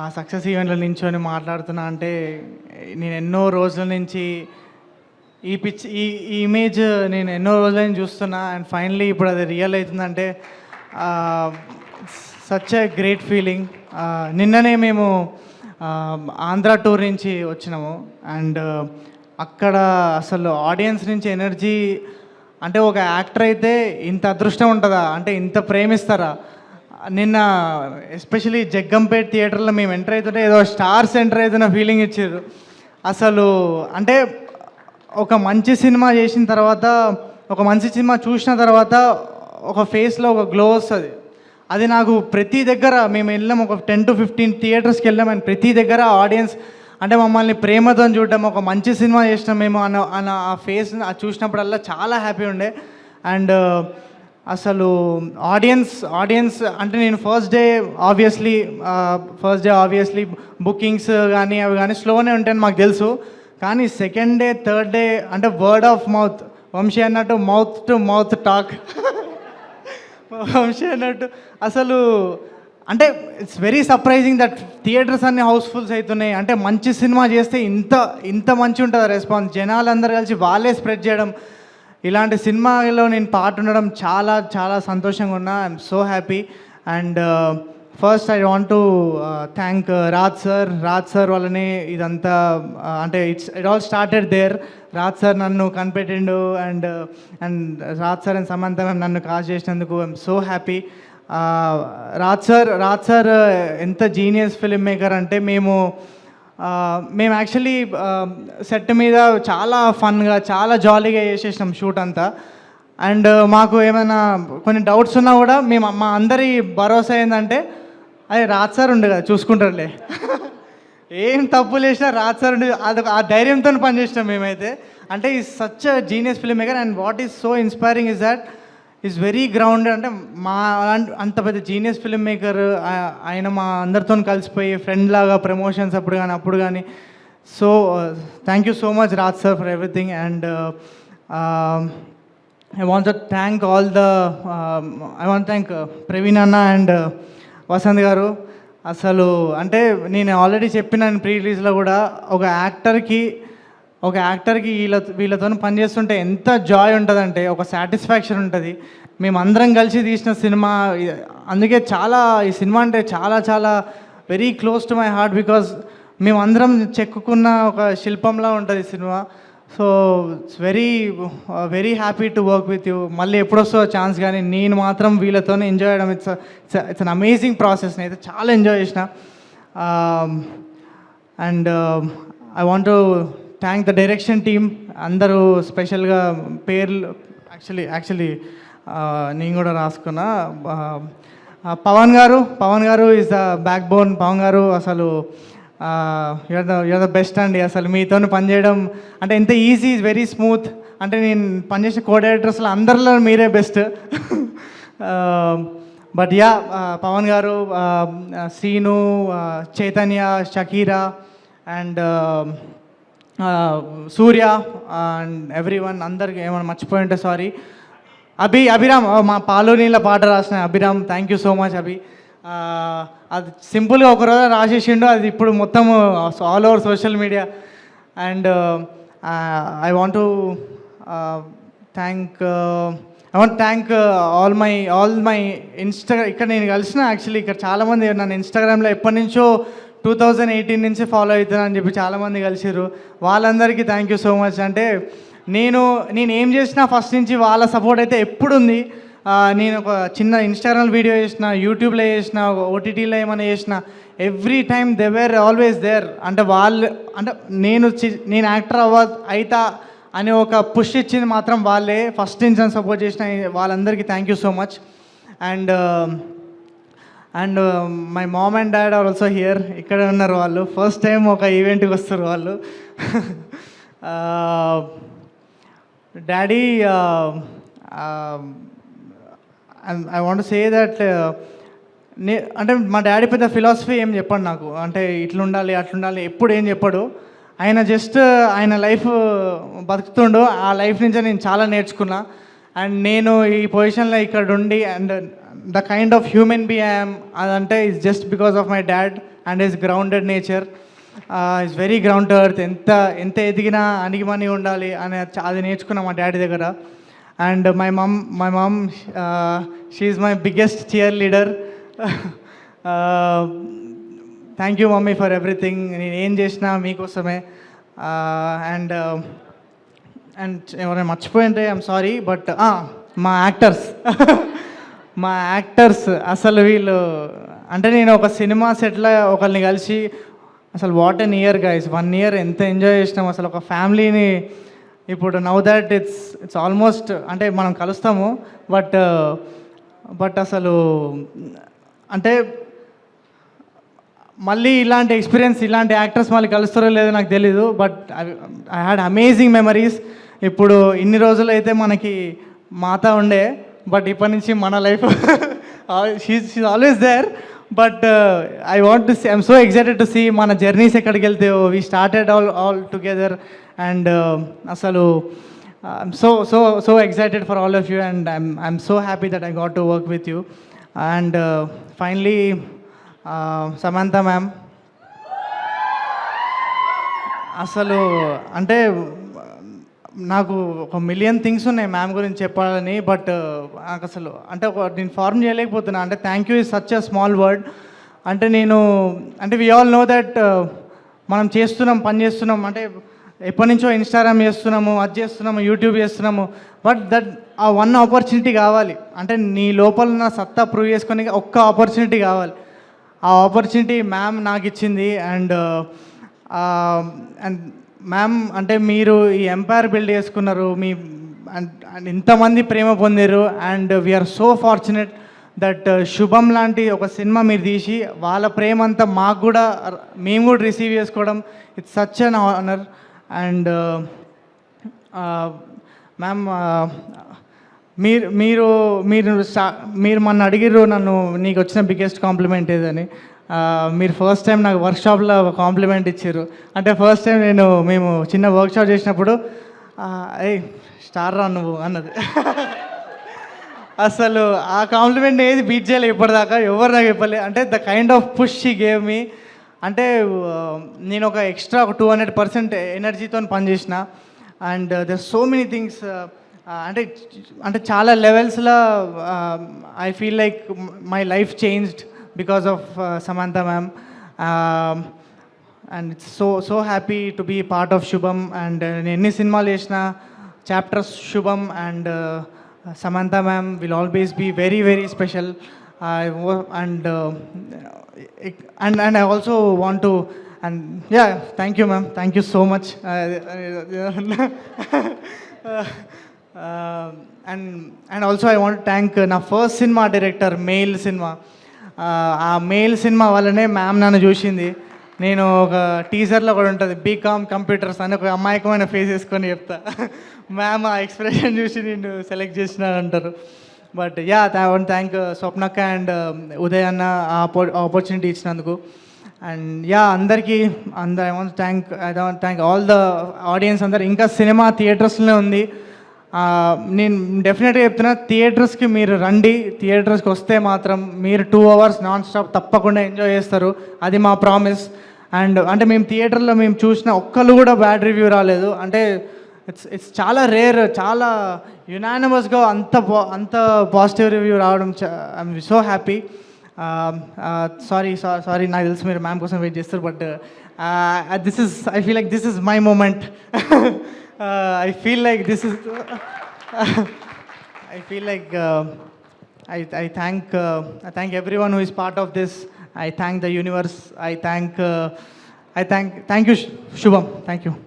ఆ సక్సెస్ ఈవెంట్లో నించొని మాట్లాడుతున్నా అంటే నేను ఎన్నో రోజుల నుంచి ఈ పిచ్ ఈ ఈ ఇమేజ్ నేను ఎన్నో రోజుల నుంచి చూస్తున్నా అండ్ ఫైనలీ ఇప్పుడు అది రియల్ అవుతుందంటే సచ్ ఎ గ్రేట్ ఫీలింగ్ నిన్ననే మేము ఆంధ్ర టూర్ నుంచి వచ్చినాము అండ్ అక్కడ అసలు ఆడియన్స్ నుంచి ఎనర్జీ అంటే ఒక యాక్టర్ అయితే ఇంత అదృష్టం ఉంటుందా? అంటే ఇంత ప్రేమిస్తారా? నిన్న ఎస్పెషలీ జగ్గంపేట్ థియేటర్లో మేము ఎంటర్ అవుతుంటే ఏదో స్టార్స్ ఎంటర్ అవుతున్న ఫీలింగ్ ఇచ్చారు. అసలు అంటే ఒక మంచి సినిమా చేసిన తర్వాత ఒక మంచి సినిమా చూసిన తర్వాత ఒక ఫేస్లో ఒక గ్లో వస్తుంది. అది నాకు ప్రతి దగ్గర మేము వెళ్ళాం ఒక టెన్ టు ఫిఫ్టీన్ థియేటర్స్కి వెళ్ళాం అండ్ ప్రతి దగ్గర ఆడియన్స్ అంటే మమ్మల్ని ప్రేమతో చూడడం ఒక మంచి సినిమా చేసినాం మేము అన్న అన్న ఆ ఫేస్ చూసినప్పుడల్లా చాలా హ్యాపీ ఉండే. అండ్ అసలు ఆడియన్స్ ఆడియన్స్ అంటే నేను first day obviously first day obviously bookings కానీ అవి కానీ స్లోనే ఉంటాయని మాకు తెలుసు. కానీ సెకండ్ డే థర్డ్ డే అంటే వర్డ్ ఆఫ్ మౌత్ వంశీ అన్నట్టు mouth to mouth talk Vamsi అన్నట్టు అసలు అంటే it's very surprising that theatres అన్ని హౌస్ఫుల్స్ అవుతున్నాయి అంటే మంచి సినిమా చేస్తే ఇంత ఇంత మంచి ఉంటుంది రెస్పాన్స్ జనాలు అందరు కలిసి వాళ్ళే స్ప్రెడ్ చేయడం. ఇలాంటి సినిమాలో నేను పాట ఉండడం చాలా చాలా సంతోషంగా ఉన్నా. I'm so happy and first I want to thank Raj sir Raj sir వల్లనే ఇదంతా uh, అంటే it's it all started there Raj sir నన్ను కనిపెట్టిండు. And and Raj sir and Samantha ma'am నన్ను కాల్ చేసినందుకు I'm so happy Raj sir Raj sir ఎంత genius film maker అంటే మేము మేము యాక్చువల్లీ సెట్ మీద చాలా ఫన్గా చాలా జాలీగా చేసేసినాం షూట్ అంతా. అండ్ మాకు ఏమైనా కొన్ని డౌట్స్ ఉన్నా కూడా మేము మా అందరి భరోసా ఏంటంటే అదే రాజ్ సార్ ఉండు కదా చూసుకుంటారులే. ఏం తప్పులు చేసినా రాజ్ సార్ ఉండి అది ఆ ధైర్యంతో పనిచేసినాం మేమైతే. అంటే ఈ such genius film maker and what is so inspiring is that is very grounded అంటే మా అంత పెద్ద జీనియస్ ఫిల్మ్ మేకర్ ఆయన మా అందరితో కలిసిపోయి ఫ్రెండ్ లాగా ప్రమోషన్స్ అప్పుడు కానీ అప్పుడు కానీ so thank you so much Raj sir for everything and I want thank all the I want thank Praveen అన్న అండ్ వసంత్ గారు అసలు అంటే నేను ఆల్రెడీ చెప్పిన ప్రీ రిలీజ్లో కూడా ఒక యాక్టర్కి ఒక యాక్టర్కి వీళ్ళ వీళ్ళతో పనిచేస్తుంటే ఎంత జాయ్ ఉంటుందంటే ఒక సాటిస్ఫాక్షన్ ఉంటుంది. మేమందరం కలిసి తీసిన సినిమా అందుకే చాలా ఈ సినిమా అంటే చాలా చాలా very close to my heart because మేమందరం చెక్కుకున్న ఒక శిల్పంలా ఉంటుంది cinema. So it's very very happy to work with you. మళ్ళీ ఎప్పుడొస్తుందో ఛాన్స్ కానీ నేను మాత్రం వీళ్ళతోనే ఎంజాయ్ చేయడం it's it's an amazing process. అయితే చాలా ఎంజాయ్ చేసిన. And I want thank the direction team అందరూ స్పెషల్గా పేర్లు యాక్చువల్లీ యాక్చువల్లీ నేను కూడా రాసుకున్నా. Pawan garu Pawan garu is the back bone గారు garu you're the you're the best అండి. అసలు మీతో పనిచేయడం అంటే ఎంత ఈజీ ఈజ్ వెరీ స్మూత్ అంటే నేను పనిచేసే కోఆర్డినేటర్స్లో అందరిలో మీరే best but ya Pawan garu Srinu Chaitanya Shakira and Surya and everyone అందరికి ఏమైనా మర్చిపోయి ఉంటే సారీ. అభి అభిరామ్ మా పాలోనీల పాట రాసిన Abhiram thank you so much Abhi. అది సింపుల్గా ఒక రోజు రాసేసిండు అది ఇప్పుడు మొత్తం all over social media and I want thank I want thank all my all my insta ఇక్కడ నేను కలిసిన యాక్చువల్లీ ఇక్కడ చాలామంది నన్ను ఇన్స్టాగ్రామ్లో ఎప్పటి నుంచో టూ థౌజండ్ ఎయిటీన్ నుంచి ఫాలో అవుతున్నా అని చెప్పి చాలామంది కలిసిరు వాళ్ళందరికీ థ్యాంక్ యూ సో మచ్ అంటే నేను నేను ఏం చేసినా ఫస్ట్ నుంచి వాళ్ళ సపోర్ట్ అయితే ఎప్పుడు ఉంది నేను ఒక చిన్న ఇన్స్టాగ్రామ్ వీడియో చేసిన యూట్యూబ్లో చేసిన ఓటీటీలో ఏమైనా చేసిన every time they were always there అంటే వాళ్ళు అంటే నేను నేను యాక్టర్ అవ్వ అయితా అని ఒక పుష్ ఇచ్చింది మాత్రం వాళ్ళే. ఫస్ట్ నుంచి సపోర్ట్ చేసిన వాళ్ళందరికీ thank you so much and and my mom and dad are also here ఇక్కడ ఉన్నారు వాళ్ళు. ఫస్ట్ టైం ఒక ఈవెంట్కి వస్తారు వాళ్ళు. Daddy I want say that నే అంటే మా డాడీ పెద్ద ఫిలాసఫీ ఏం చెప్పాడు నాకు. అంటే ఇట్లుండాలి అట్లుండాలి ఎప్పుడు ఏం చెప్పాడు. ఆయన జస్ట్ uh, ఆయన లైఫ్ uh, బతుకుతుండు. ఆ లైఫ్ నుంచే నేను చాలా నేర్చుకున్నా. అండ్ నేను ఈ పొజిషన్లో ఇక్కడ ఉండి and the kind of human be I'm అదంటే is just because of my dad and is grounded nature is very ground earth ఎంత ఎంత ఎదిగినా అణిగిమని ఉండాలి అని అది నేర్చుకున్నా మా డాడీ దగ్గర. And my mum my mum she's my biggest cheerleader thank you mummy for everything నేను ఏం చేసినా మీకోసమే. Uh, అండ్ అండ్ ఎవరైనా మర్చిపోయింటే ఐఎమ్ సారీ బట్ మా యాక్టర్స్. మా యాక్టర్స్ అసలు వీళ్ళు అంటే నేను ఒక సినిమా సెట్లో ఒకరిని కలిసి అసలు what an year guys one year ఎంత ఎంజాయ్ చేసినాం. అసలు ఒక ఫ్యామిలీని ఇప్పుడు now that it's it's almost అంటే మనం కలుస్తాము బట్ బట్ అసలు అంటే మళ్ళీ ఇలాంటి ఎక్స్పీరియన్స్ ఇలాంటి యాక్టర్స్ మళ్ళీ కలుస్తారో లేదో నాకు తెలీదు but I had amazing memories ఇప్పుడు ఇన్ని రోజులు అయితే మనకి మాత ఉండే బట్ ఇప్పటి నుంచి మన life she's always there but I want to I'm so excited to see మన జర్నీస్ ఎక్కడికి వెళ్తే we started all all together and అసలు I'm so so so excited for all of you and I'm I'm so happy that I got to work with you and finally Samantha ma'am అసలు అంటే నాకు ఒక million things ఉన్నాయి ma'am గురించి చెప్పాలని but uh, నాకు అసలు అంటే ఒక నేను ఫార్మ్ చేయలేకపోతున్నా. అంటే thank you is such a small word అంటే నేను అంటే వి ఆల్ నో దట్ మనం చేస్తున్నాం పని చేస్తున్నాం. అంటే ఎప్పటి నుంచో ఇన్స్టాగ్రామ్ చేస్తున్నాము అది చేస్తున్నాము యూట్యూబ్ చేస్తున్నాము. బట్ దట్ ఆ వన్ ఆపర్చునిటీ కావాలి. అంటే నీ లోపల నా సత్తా ప్రూవ్ చేసుకొని ఒక్క ఆపర్చునిటీ కావాలి. ఆ ఆపర్చునిటీ మ్యామ్ నాకు ఇచ్చింది. And and uh, uh, ma'am అంటే మీరు ఈ ఎంపైర్ బిల్డ్ చేసుకున్నారు మీ అండ్ అండ్ ఇంతమంది ప్రేమ పొందారు and we're so fortunate that Subham లాంటి ఒక సినిమా మీరు తీసి వాళ్ళ ప్రేమ అంతా మాకు కూడా మేము కూడా రిసీవ్ చేసుకోవడం it's such an honour and ma'am మీరు మీరు మీరు మీరు మొన్న అడిగిర్రు నన్ను నీకు వచ్చిన బిగ్గెస్ట్ కాంప్లిమెంట్ ఏదని. మీరు ఫస్ట్ టైం నాకు వర్క్షాప్లో ఒక కాంప్లిమెంట్ ఇచ్చారు. అంటే ఫస్ట్ టైం నేను మేము చిన్న వర్క్షాప్ చేసినప్పుడు ఏ స్టార్ రా నువ్వు అన్నది. అసలు ఆ కాంప్లిమెంట్ ఏది బీట్ చేయలేదు ఇప్పటిదాకా ఎవరు నాకు చెప్పలే. అంటే the kind of push she gave me అంటే నేను ఒక ఎక్స్ట్రా ఒక టూ హండ్రెడ్ పర్సెంట్ ఎనర్జీతో పనిచేసిన. And there so many things అంటే అంటే చాలా లెవెల్స్లో I feel like my life changed because of uh, Samantha ma'am. Um, and it's so so happy to be part of Shubham and uh, Nenni Sinma Leshna chapter Shubham and uh, Samantha ma'am will always be very very special. I and and and I also want to and yeah, thank you, ma'am. Thank you so much. Um, and and also I want to thank uh, na first cinema director, male cinema. ఆ male cinema వల్లనే ma'am నన్ను చూసింది. నేను ఒక టీజర్లో కూడా ఉంటుంది BCom computers అని ఒక అమాయకమైన ఫేస్ వేసుకొని చెప్తా. మ్యామ్ ఆ ఎక్స్ప్రెషన్ చూసి నేను సెలెక్ట్ చేసినాను బట్ యా ఐ థ్యాంక్ స్వప్నక్క అండ్ ఉదయ్ అన్న ఆ ఆపర్చునిటీ ఇచ్చినందుకు. అండ్ యా అందరికీ అందరు I want thank I want thank all the audience అందరు. ఇంకా సినిమా థియేటర్స్లోనే ఉంది. నేను డెఫినెట్గా చెప్తున్నా థియేటర్స్కి మీరు రండి. థియేటర్స్కి వస్తే మాత్రం మీరు టూ అవర్స్ నాన్ స్టాప్ తప్పకుండా ఎంజాయ్ చేస్తారు. అది మా ప్రామిస్ అండ్ అంటే మేము థియేటర్లో మేము చూసిన ఒక్కరు కూడా బ్యాడ్ రివ్యూ రాలేదు. అంటే ఇట్స్ ఇట్స్ చాలా రేర్ చాలా యునానిమస్గా అంత అంత పాజిటివ్ రివ్యూ రావడం I'm so happy sorry sorry నాకు తెలుసు మీరు మ్యామ్ కోసం వెయిట్ చేస్తారు but this is I feel like this is my moment Uh, I feel like this is. I feel like uh, I, I, thank uh, I thank everyone who is part of this. I thank the universe. I thank I thank thank you, Shubham. Thank you.